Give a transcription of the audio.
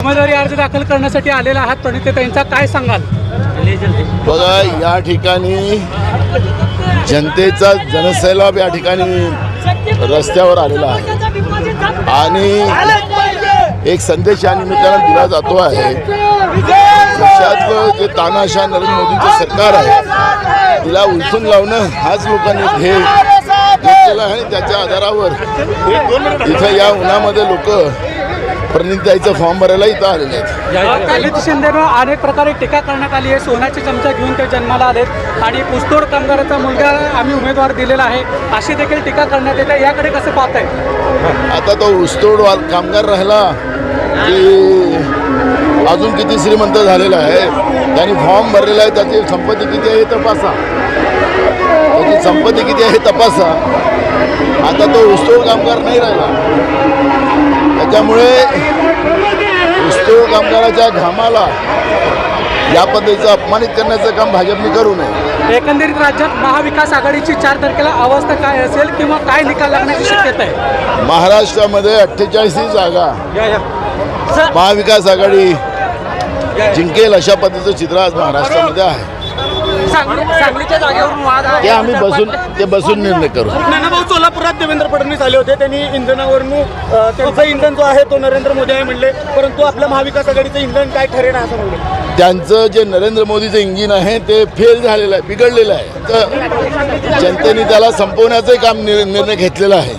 उमेदवारी अर्ज दाखल करण्यासाठी आलेला आहात त्यांचा काय सांगाल? बघा या ठिकाणी जनतेचा जनसैलाब या ठिकाणी रस्त्यावर आलेला आहे. आणि एक संदेश या निमित्तानं दिला जातो आहे. देशातलं जे तानाशा नरेंद्र मोदींचं सरकार आहे तिला उलथून लावणं हाच लोकांनी ध्येय घेतलेला आहे त्याच्या आधारावर इथं या उन्हामध्ये लोक प्रणिताईचा फॉर्म भरायला इथं आलेले आहेत. शिंदेनं अनेक प्रकारे टीका करण्यात आली आहे. सोन्याची चमचा घेऊन ते जन्माला आलेत. आणि पुस्तोड कामगाराचा मुलगा आम्ही उमेदवार दिलेला आहे. अशी देखील टीका करण्यात येते. याकडे कसं पाहताय? आता तो ऊसतोड वा- कामगार राहिला की अजून किती श्रीमंत झालेला आहे. त्यांनी फॉर्म भरलेला आहे. त्याची संपत्ती किती आहे हे तपासा. त्याची संपत्ती किती आहे तपासा. आता तो ऊसतोड कामगार नाही राहिला. त्याच्यामुळे ऊसतोड कामगाराच्या घामाला या पद्धतीचं अपमानित करण्याचं काम भाजपने करू नये. एकंदरीत राज्यात महाविकास आघाडीची चार तारखेला अवस्था काय असेल किंवा काय निकाल लागण्याची शक्यता आहे? महाराष्ट्रामध्ये अठ्ठेचाळीसही जागा. महाविकास आघाडी जिंकेल अशा पद्धतीचं चित्र आज महाराष्ट्रामध्ये आहे. सांगलीच्या जागेवरून वाद ते आम्ही बसून ते बसून निर्णय करू. सोलापुरात देवेंद्र फडणवीस आले होते. त्यांनी इंधनावरून त्यांचा इंधन जो आहे तो नरेंद्र मोदी आहे म्हणले. परंतु आपल्या महाविकास आघाडीचं इंधन काय ठरेल असं म्हणले. त्यांचं जे नरेंद्र मोदीचं इंजिन आहे ते फेल झालेलं आहे बिघडलेलं आहे. तर जनतेने त्याला संपवण्याचंही काम निर्णय घेतलेला आहे.